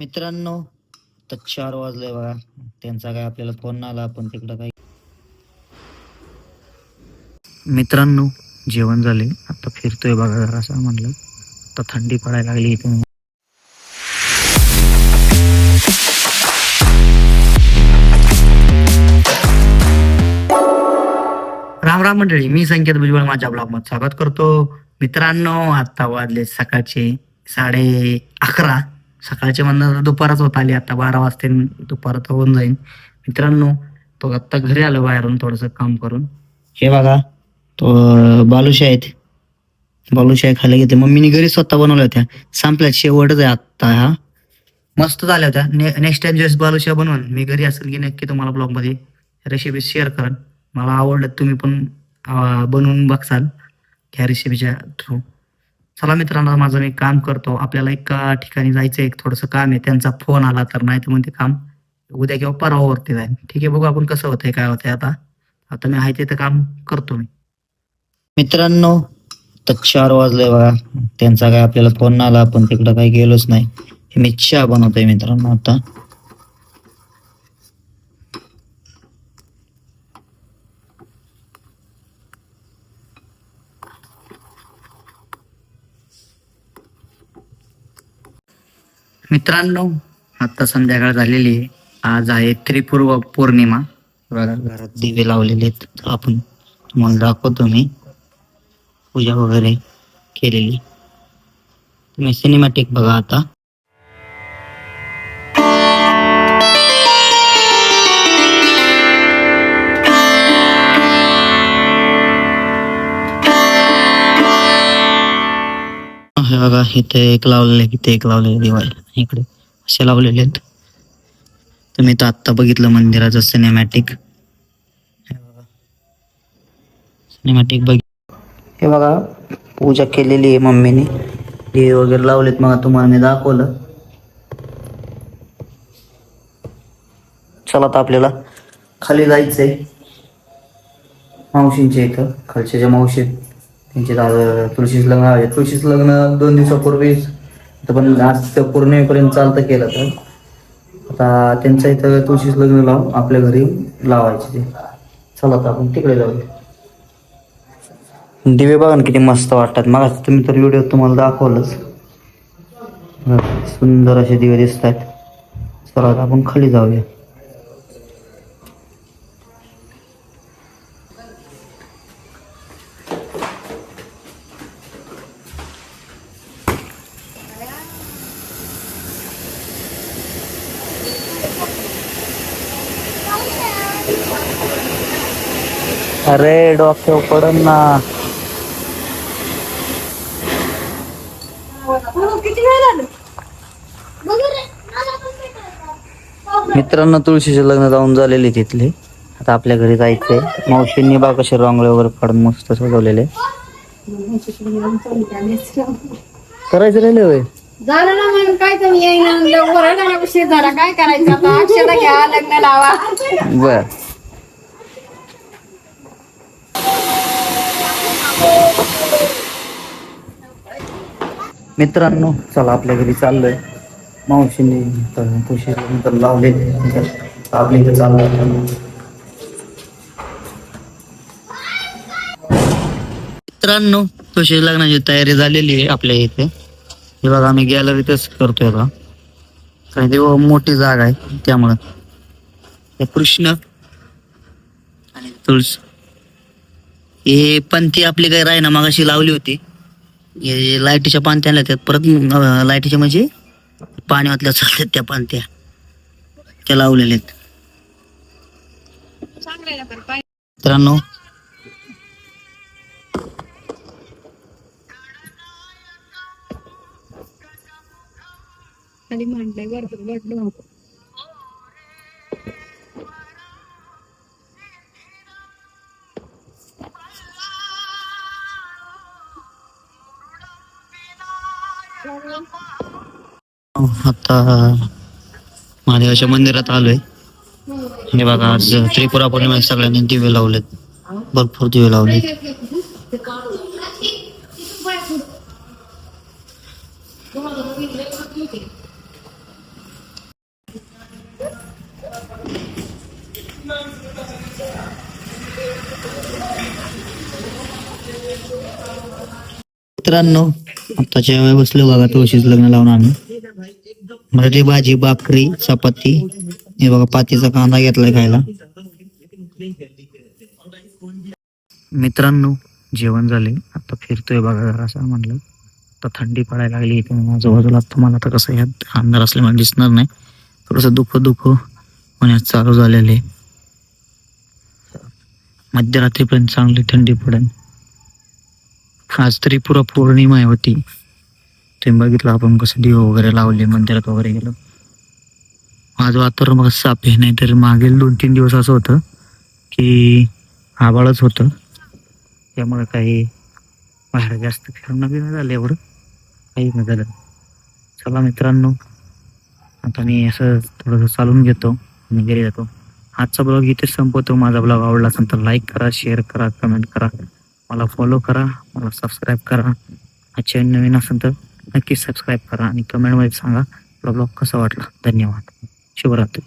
मित्रांनो तर चार वाजले बघा. त्यांचा काय आपल्याला फोन आला पण तिकडं काही मित्रांनो जेवण झाले. आता फिरतोय बघा जरासा म्हणलं. आता थंडी पडायला लागली इथे. राम राम मंडळी मी संकेत भुजबळ माझ्या ब्लॉगमध्ये स्वागत करतो. मित्रांनो आता वाजले सकाळचे साडे अकरा. सकाळचे म्हणणं दुपारच होत आली आता बारा वाजते दुपारात होऊन जाईल मित्रांनो तो आत्ता घरी आलो बाहेरून थोडंसं काम करून. हे बघा तो बालुशा आहेत. बालुशाही खायला घेते मम्मीने घरी स्वतः बनवल्या होत्या. संपल्या शेवटच आहे आत्ता हा. मस्त झाल्या होत्या. ने नेक्स्ट टाइम ज्यावेळेस बालुशा बनवून मी घरी असेल की नक्की तुम्हाला ब्लॉगमध्ये रेसिपी शेअर करेन. मला आवडलं तुम्ही पण बनवून बघसाल ह्या रेसिपीच्या थ्रू चला मित्रांनो माझं मी काम करतो. आपल्याला एका ठिकाणी जायचं एक थोडंसं काम आहे. त्यांचा फोन आला तर नाही तर मग ते काम उद्या किंवा परवावरती जाईल. ठीक आहे बघू आपण कसं होतंय काय होतंय आता. आता मी आहे तिथं काम करतो मी. मित्रांनो तर चार वाजले बघा. त्यांचा काय आपल्याला फोन आला आपण तिकडं काही गेलोच नाही. मी चहा बनवतोय मित्रांनो आता. मित्रांनो आता संध्याकाळ झालेली आहे. आज आहे त्रिपूर्व पौर्णिमा. घरात दिवे लावलेले आहेत. आपण तुम्हाला दाखवतो मी. पूजा वगैरे केलेली. तुम्ही सिनेमॅटिक बघा आता. हे बघा इथे एक लावलेले इथे एक लावलेले दिवाळी. इकडे. असे लावलेले आहेत. तुम्ही तर आत्ता बघितलं मंदिराचं सिनेमॅटिक सिनेमॅटिक बघ. हे बघा पूजा केलेली आहे मम्मीने. हे वगैरे लावलेत मग तुम्हाला मी दाखवलं. चला आता आपल्याला खाली जायचंय. मावशींच्या इथं खालच्या ज्या मावशी त्यांचे दादा तुळशीच लग्न आहे. तुळशीच लग्न दोन दिवसापूर्वी आता पण आज त्या पौर्णिमेपर्यंत चालतं केलं तर. आता त्यांचं इथं तुळशीच लग्न लावून आपल्या घरी लावायचे ते. चला आता आपण तिकडे जाऊया. दिवे बघा ना किती मस्त वाटतात. मग तुम्ही तर व्हिडिओ तुम्हाला दाखवलंच. सुंदर असे दिवे दिसत आहेत चला आपण खाली जाऊया. अरे डोक्यावर पडन ना. मित्रांनो तुळशीचे लग्न जाऊन झालेले तिथले आता आपल्या घरी जायचंय. मावशींनी बा कसे रांगोळी वगैरे काढून मस्त सजवलेले. करायचं राहिले होय? झालं ना म्हणून काय तुम्ही येईना? करायचं आता? अक्षता घ्या लग्न लावा. बर. मित्रांनो चला आपल्या घरी चाललोय. मावशीने तर नंतर लावले. आपल्या इथे चाललोय. मित्रांनो तुळशी लग्नाची तयारी झालेली आहे आपल्या इथे. हे बघा आम्ही गॅलरीतच करतोय का कारण ते मोठी जागा आहे त्यामुळं. हे कृष्ण आणि तुळस हे पंथी आपली काही राय ना मागाशी लावली होती. लाईटीच्या पानत्या लागतात परत लाईटीच्या म्हणजे पाणी वाटल्या चालतात त्या पानत्या त्या लावलेल्या आहेत. मित्रांनो खाली म्हटलंय भरपूर बडलो आता महादेवाच्या मंदिरात आलोय. हे बघा आज त्रिपुरा पौर्णिमा सगळ्यांनी दिवे लावलेत. भरपूर दिवे लावलेत. मित्रांनो आताच्या वेळ बसलो बघा तुळशीच लग्न लावून आम्ही. मराठी भाजी भाकरी चपाती हे बघा पातीचा कांदा घेतलाय खायला. मित्रांनो जेवण झाले. आता फिरतोय बघा जरा असं म्हणलं आता थंडी पडायला लागली इथे. आजूबाजूला तुम्हाला आता कसं ह्यात अंधार असल्यामुळे दिसणार नाही. थोडस दुःख दुःख होण्यास चालू झालेले मध्यरात्रीपर्यंत चांगली थंडी पडेल. आज तरी पुरा पौर्णिमा आहे होती. तुम्ही बघितलं आपण कसं दिव वगैरे लावले मंदिरात वगैरे गेलो. आज वातावरण मग साफ आहे नाही तर मागील दोन तीन दिवस असं होतं की आबाळच होतं. त्यामुळे काही बाहेर जास्त फिरणं बी नाही झालं एवढं. काही नाही झालं. चला मित्रांनो आता मी असं थोडंसं चालून घेतो आणि घरी जातो. आजचा ब्लॉग इथेच संपवतो. माझा ब्लॉग आवडला असेल तर लाईक करा शेअर करा कमेंट करा. मला फॉलो करा मला सबस्क्राईब करा. हा चॅनल नवीन असेल तर नक्की सबस्क्राईब करा आणि कमेंटमध्ये सांगा आपला ब्लॉग कसा वाटला. धन्यवाद. शुभरात्री.